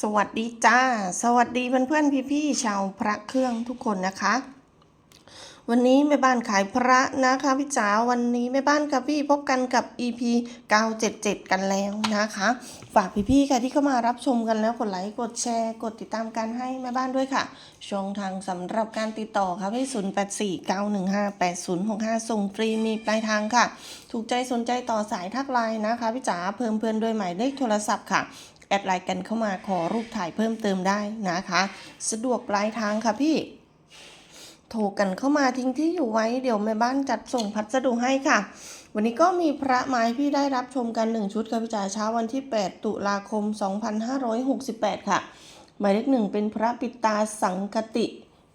สวัสดีจ้า สวัสดีเพื่อนเพื่อนพี่พี่ชาวพระเครื่องทุกคนนะคะ วันนี้แม่บ้านขายพระนะคะพี่จ๋าวันนี้แม่บ้านกับพี่พบกันกับ EP 977 กันแล้วนะคะ ฝากพี่พี่ค่ะที่เข้ามารับชมกันแล้วกดไลค์กดแชร์กดติดตามกันให้แม่บ้านด้วยค่ะ ช่องทางสำหรับการติดต่อค่ะที่0849158065 ส่งฟรีมีปลายทางค่ะ ถูกใจสนใจต่อสายทักไลน์นะคะพี่จ๋าเพิ่มเพื่อนด้วยหมายเลขโทรศัพท์ค่ะ แอดไลน์กันเข้ามาขอรูปถ่ายเพิ่มเติมได้นะคะ สะดวกปลายทางค่ะพี่ โทรกันเข้ามาทิ้งที่อยู่ไว้เดี๋ยวแม่บ้านจัดส่งพัสดุให้ค่ะ วันนี้ก็มีพระไม้พี่ได้รับชมกัน 1 ชุดค่ะพี่จ๋าเช้าวันที่ 8 ตุลาคม 2568 ค่ะ หมายเลขหนึ่งเป็นพระปิตาสังคติ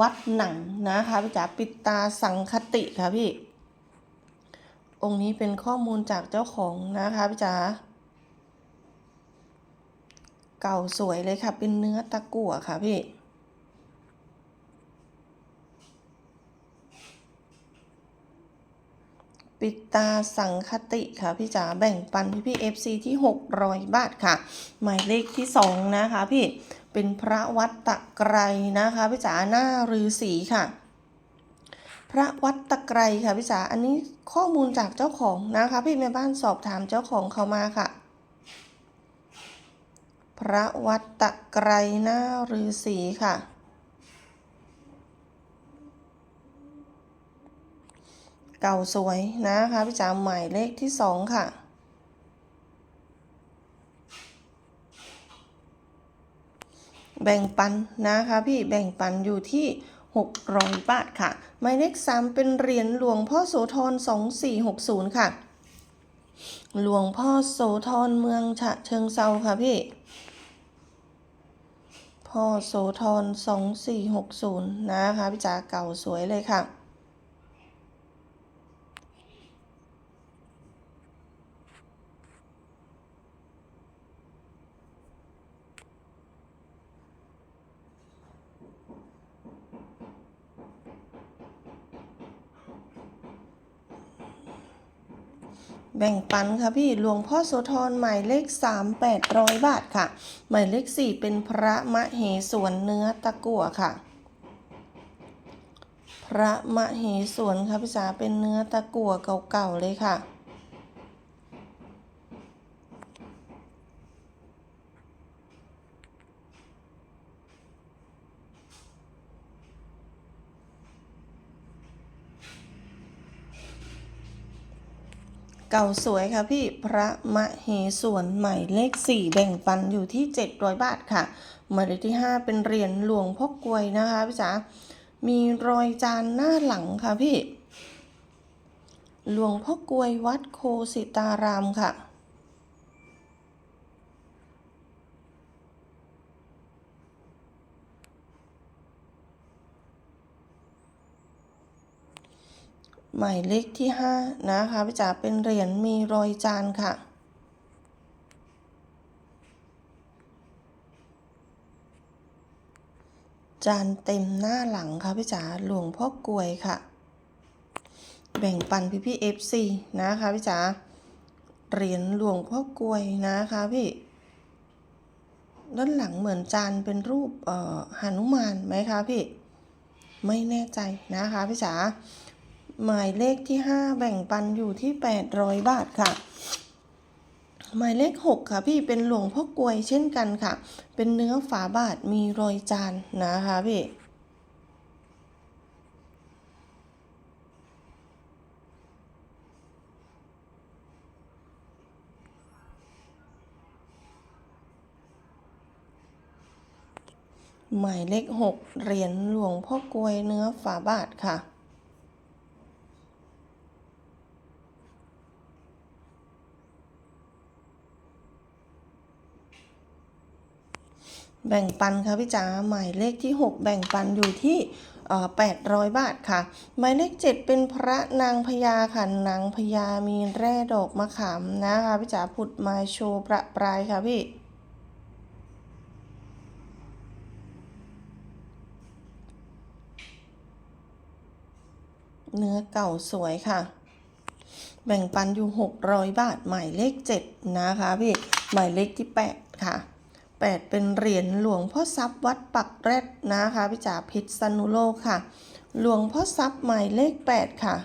วัดหนังนะคะพี่จ๋าปิตาสังคติค่ะพี่ องค์นี้เป็นข้อมูลจากเจ้าของนะคะพี่จ๋า เก่าสวยเลยค่ะ เป็นเนื้อตะกั่วค่ะ พี่ปิดตาสังคติค่ะ พี่จ๋าแบ่งปันพี่พี่เอฟซีที่ 600 บาทค่ะ หมายเลขที่ 2 นะคะ พี่เป็นพระวัดตะไกรนะคะ พี่จ๋าหน้ารือสีค่ะ พระวัดตะไกรค่ะ พี่จ๋าอันนี้ข้อมูลจากเจ้าของนะคะ พี่แม่บ้านสอบถามเจ้าของเขามาค่ะ พระวัดตะไกรหน้ารือสีค่ะ เก่าสวยนะคะพี่จ๋าหมายเลขที่สองค่ะ แบ่งปันนะคะพี่แบ่งปันอยู่ที่600 บาทค่ะ หมายเลข3เป็นเหรียญหลวงพ่อโสธร2460 ค่ะ หลวงพ่อโสธรเมืองฉะเชิงเซาค่ะพี่ โสธร2460 นะคะพี่จ๋าเก่าสวยเลยค่ะ แบ่งปันค่ะพี่หลวงพ่อโสธรหมายเลข 3 800 บาทค่ะ หมายเลข 4 เป็นพระมเหสวนเนื้อตะกั่วค่ะ พระมเหสวนค่ะพี่จ๋าเป็นเนื้อตะกั่วเก่าๆเลยค่ะ ก่าสวยค่ะพี่พระมเหส่วนใหม่เลข 4 แบ่งปันอยู่ที่ 700 บาทค่ะหมายเลขที่ 5 เป็นเหรียญหลวงพ่อกลวยนะคะพี่จ๋ามีรอยจานหน้าหลังค่ะพี่ หลวงพ่อกลวยวัดโคสิตารามค่ะ หมายเลขที่ 5 นะคะพี่จ๋าเป็นเหรียญมีรอยจานค่ะ จานเต็มหน้าหลังค่ะพี่จ๋าหลวงพ่อกลวยค่ะ แบ่งปันพี่พี่เอฟซีนะคะพี่จ๋าเหรียญหลวงพ่อกลวยนะคะพี่ด้านหลังเหมือนจานเป็นรูปเอ่อหนุมานไหมคะพี่ ไม่แน่ใจนะคะพี่จ๋า หมายเลขที่ 5 แบ่งปันอยู่ที่ 800 บาทค่ะ หมายเลข 6 ค่ะพี่เป็นหลวงพ่อกลวยเช่นกันค่ะ เป็นเนื้อฝาบาทมีรอยจานนะคะพี่หมายเลข 6 เหรียญหลวงพ่อกลวยเนื้อฝาบาทค่ะ แบ่งปันค่ะพี่จ๋าหมายเลขที่ 6 แบ่งปันอยู่ที่800 บาทค่ะ หมายเลข 7 เป็นพระนางพญาค่ะนางพญามีแร่ดอกมะขามนะคะพี่จ๋าผุดมาโชว์ประปรายค่ะพี่เนื้อเก่าสวยค่ะ แบ่งปันอยู่ 600 บาท หมายเลข 7 นะคะพี่ หมายเลขที่ 8 ค่ะ แปดเป็นเหรียญหลวงพ่อทรัพย์วัดปักแรดนะคะพี่จ๋าพิษณุโลกค่ะ หลวงพ่อทรัพย์หมายเลขแปดค่ะ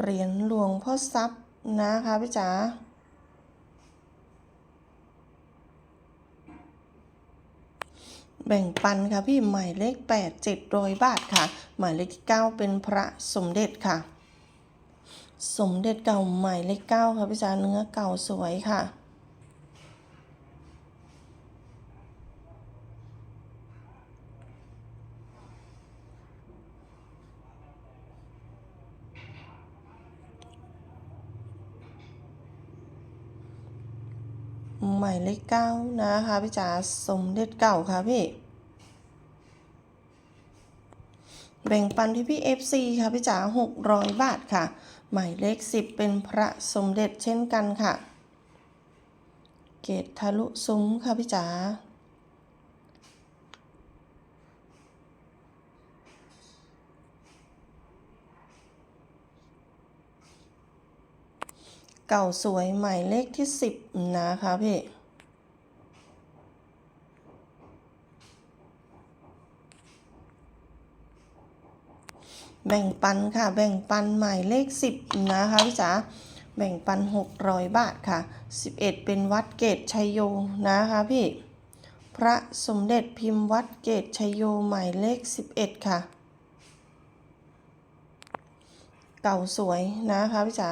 เหรียญหลวงพ่อทรัพย์ นะคะพี่จ๋าแบ่งปันค่ะพี่หมายเลข8 700 บาทค่ะ หมายเลขที่ 9 เป็นพระสมเด็จค่ะ สมเด็จเก่าหมายเลข9ค่ะพี่จ๋าเนื้อเก่าสวยค่ะ เลขเก้านะคะพี่จ๋าสมเด็จเก่าค่ะพี่ แบ่งปันที่พี่ FC ค่ะพี่จ๋า600บาทค่ะ หมายเลข10เป็นพระสมเด็จเช่นกันค่ะ เกตทะลุซุ้มค่ะพี่จ๋าเก่าสวยหมายเลขที่ 10 นะคะพี่ แบ่งปันค่ะ แบ่งปันหมายเลข 10 นะคะพี่จ๋าแบ่งปัน 600 บาทค่ะ 11 เป็นวัดเกตชัยโยนะคะพี่ พระสมเด็จพิมพ์วัดเกตชัยโยหมายเลข 11 ค่ะ เก่าสวยนะคะพี่จ๋า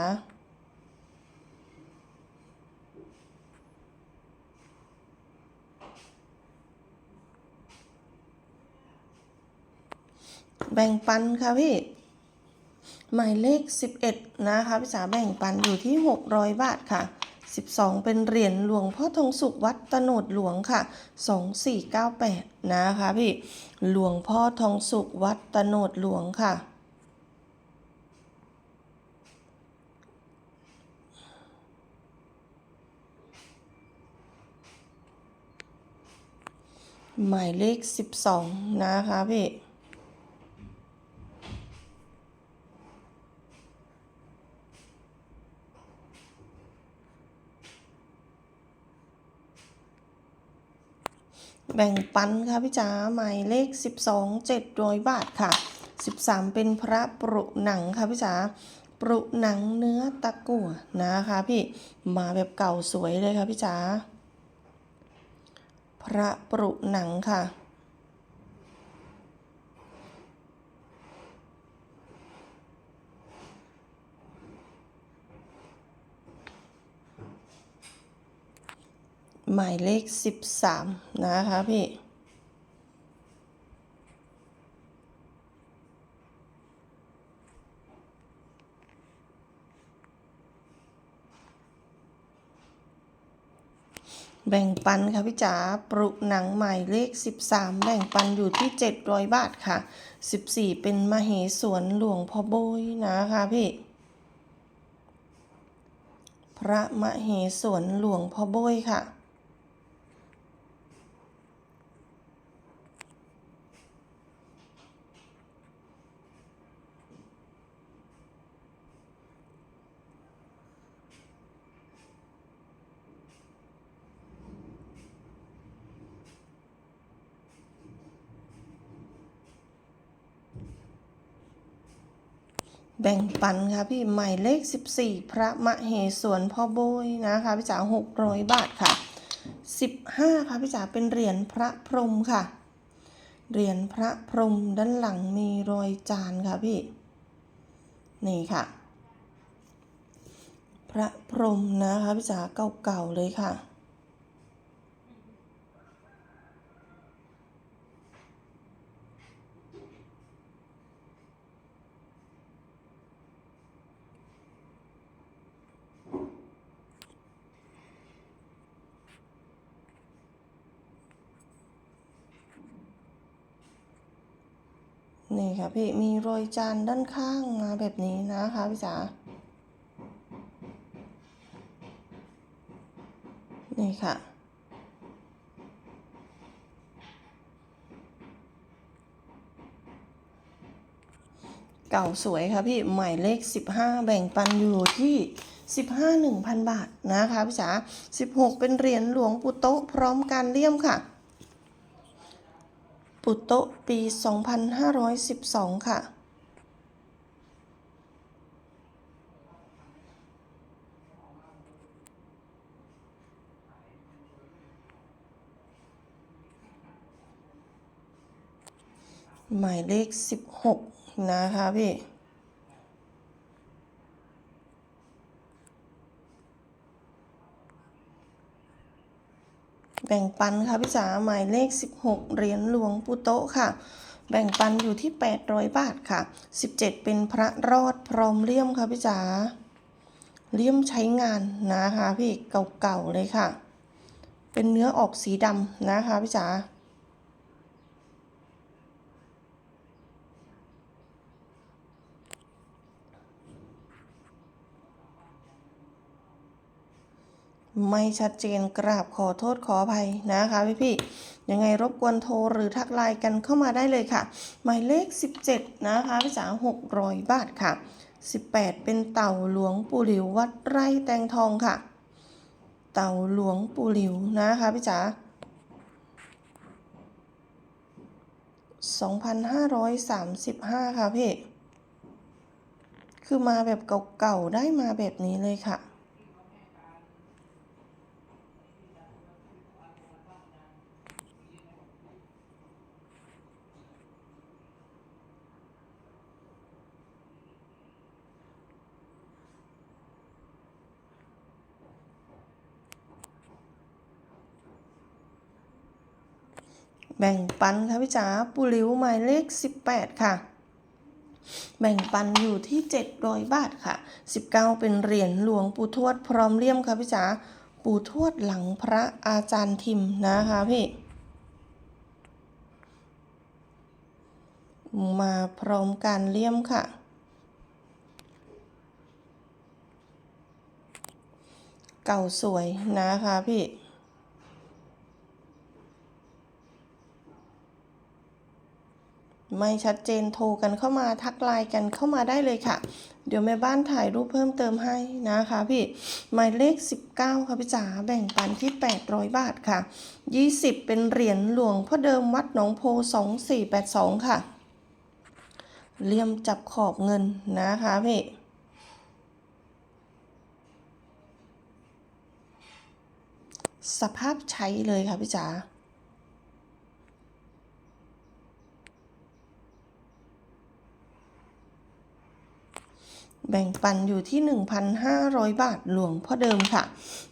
แบ่งปันค่ะพี่ หมายเลข 11 นะคะพี่จ๋าแบ่งปันอยู่ที่ 600 บาทค่ะ 12 เป็นเหรียญหลวงพ่อทองสุขวัดตโนดหลวงค่ะ 2498 นะคะพี่ หลวงพ่อทองสุขวัดตโนดหลวงค่ะหมายเลข 12 นะคะพี่ แบ่งปันค่ะพี่จ๋าหมายเลข 12 700 บาทค่ะ 13 เป็นพระปรุหนังค่ะพี่จ๋าปรุหนังเนื้อตะกั่วนะคะพี่มาแบบเก่าสวยเลยค่ะพี่จ๋าพระปรุหนังค่ะ หมายเลข13นะคะพี่แบ่งปันค่ะพี่จ๋าปรุหนังหมายเลข 13 แบ่งปันอยู่ที่ 700 บาทค่ะ 14 เป็นมเหสวนหลวงพ่อโบยนะคะพี่ พระมเหสวนหลวงพ่อโบยค่ะ แบ่งปันค่ะพี่หมายเลข 14 พระมะเหสวนพ่อโบยนะคะพี่จ๋า600 บาทค่ะ 15 ค่ะพี่จ๋าเป็นเหรียญพระพรหมค่ะ เหรียญพระพรหมด้านหลังมีรอยจานค่ะพี่ นี่ค่ะ พระพรหมนะคะพี่จ๋าเก่าๆเลยค่ะ นี่ค่ะพี่มีรอยจานด้านข้างมาแบบนี้นะคะพี่จ๋านี่ค่ะ เก่าสวยค่ะพี่หมายเลข 15 แบ่งปันอยู่ที่15 1,000บาทนะคะพี่จ๋า16เป็นเหรียญหลวงปู่โตะพร้อมการเลี่ยมค่ะ ปู่โตปี 2512 ค่ะ หมายเลข 16 นะคะพี่ แบ่งปันค่ะพี่จ๋าหมายเลข 16 เหรียญหลวงปู่โตค่ะ แบ่งปันอยู่ที่ 800 บาทค่ะ 17 เป็นพระรอดพร้อมเลี่ยมค่ะพี่จ๋าเลี่ยมใช้งานนะคะพี่เก่าๆเลยค่ะ เป็นเนื้อออกสีดำนะคะพี่จ๋า ไม่ชัดเจนกราบขอโทษขออภัยนะคะพี่พี่ๆยังไงรบกวนโทรหรือทักไลน์กันเข้ามาได้เลยค่ะ หมายเลข 17 นะคะพี่จ๋า600 บาทค่ะ 18 เป็นเต่าหลวงปู่หลิววัดไร่แตงทองค่ะ เต่าหลวงปู่หลิวนะคะพี่จ๋า2,535 ค่ะพี่ คือมาแบบเก่าๆ ได้มาแบบนี้เลยค่ะ แบ่งปันค่ะพี่จ๋าปูหลิวหมายเลข 18 ค่ะ แบ่งปันอยู่ที่ 700 บาทค่ะ 19 เป็นเหรียญหลวงปู่ทวดพร้อมเลี่ยมค่ะพี่จ๋าปู่ทวดหลังพระอาจารย์ทิมนะคะพี่ มาพร้อมการเลี่ยมค่ะเก่าสวยนะคะพี่ ไม่ชัดเจนโทรกันเข้ามาทักไลน์กันเข้ามาได้เลยค่ะ เดี๋ยวแม่บ้านถ่ายรูปเพิ่มเติมให้นะคะพี่หมายเลข 19 ค่ะพี่จ๋าแบ่งปันที่ 800 บาทค่ะ 20 เป็นเหรียญหลวงพ่อเดิมวัดหนองโพ 2482 ค่ะเลี่ยมจับขอบเงินนะคะพี่สภาพใช้เลยค่ะพี่จ๋า แบ่งปันอยู่ที่ 1,500 บาทหลวงพ่อเดิมค่ะ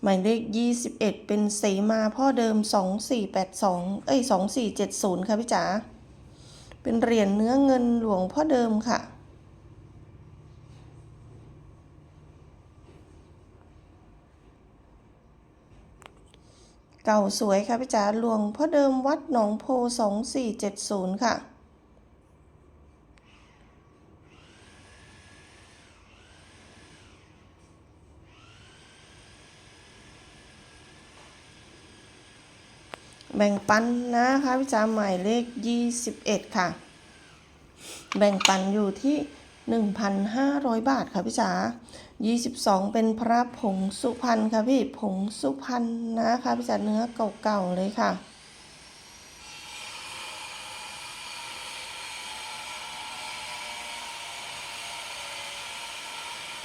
หมายเลข 21 เป็นเสมาพ่อเดิม 2482 เอ้ย 2470 ค่ะพี่จ๋า เป็นเหรียญเนื้อเงินหลวงพ่อเดิมค่ะ เก่าสวยค่ะพี่จ๋าหลวงพ่อเดิมวัดหนองโพ 2470 ค่ะ แบ่งปันนะคะพี่จ๋าหมายเลข 21 ค่ะ แบ่งปันอยู่ที่ 1,500 บาทค่ะพี่จ๋า22 เป็นพระผงสุพรรณค่ะพี่ผงสุพรรณนะคะพี่จ๋าเนื้อเก่าๆเลยค่ะ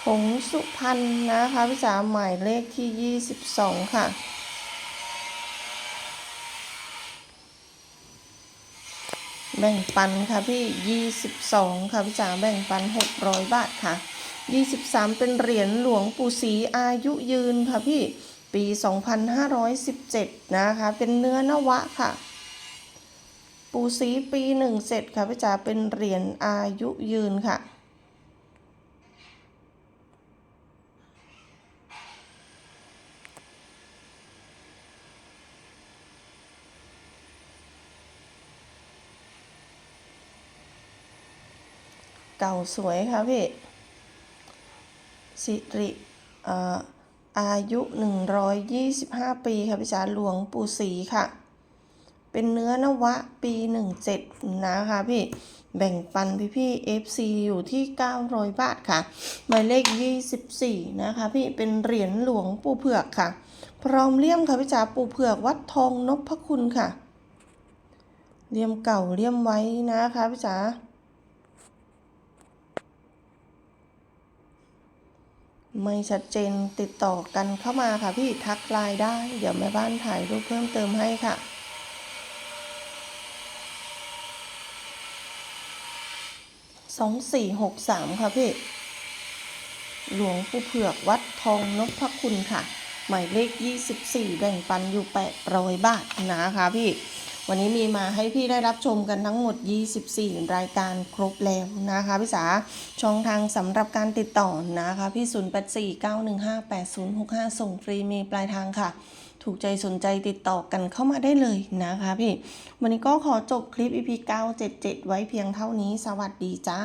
ผงสุพรรณนะคะพี่จ๋าหมายเลขที่ 22 ค่ะ แบ่งปันค่ะพี่ 22 ค่ะพี่จ๋าแบ่งปัน 600 บาทค่ะ 23 เป็นเหรียญหลวงปู่ศรีอายุยืนค่ะพี่ ปี 2517 นะคะ เป็นเนื้อนวะค่ะ ปู่ศรีปี 17 ค่ะพี่จ๋าเป็นเหรียญอายุยืนค่ะ เก่าสวยค่ะพี่ สิริอ่ออายุ 125 ปีค่ะพี่จ๋าหลวงปู่ศรีค่ะ เป็นเนื้อนวะปี 17 นะคะพี่ แบ่งปันพี่พี่ FC อยู่ที่ 900 บาทค่ะ หมายเลข 24 นะคะพี่ เป็นเหรียญหลวงปู่เผือกค่ะ พร้อมเลี่ยมค่ะพี่จ๋าปู่เผือกวัดทองนพคุณค่ะ เลี่ยมเก่าเลี่ยมไว้นะคะพี่จ๋า ไม่ชัดเจนติดต่อกันเข้ามาค่ะพี่ทักไลน์ได้ เดี๋ยวแม่บ้านถ่ายรูปเพิ่มเติมให้ค่ะ สองสี่หกสามค่ะพี่ หลวงปู่เผือกวัดทองนพคุณค่ะ หมายเลข 24 แบ่งปันอยู่800บาทนะคะพี่ วันนี้มีมาให้พี่ได้รับชมกันทั้งหมด 24 รายการครบแล้วนะคะพี่สาช่องทางสำหรับการติดต่อนะคะพี่ 0849158065 ส่งฟรีมีปลายทางค่ะถูกใจสนใจติดต่อกันเข้ามาได้เลยนะคะพี่ วันนี้ก็ขอจบคลิป EP 977 ไว้เพียงเท่านี้ สวัสดีจ้า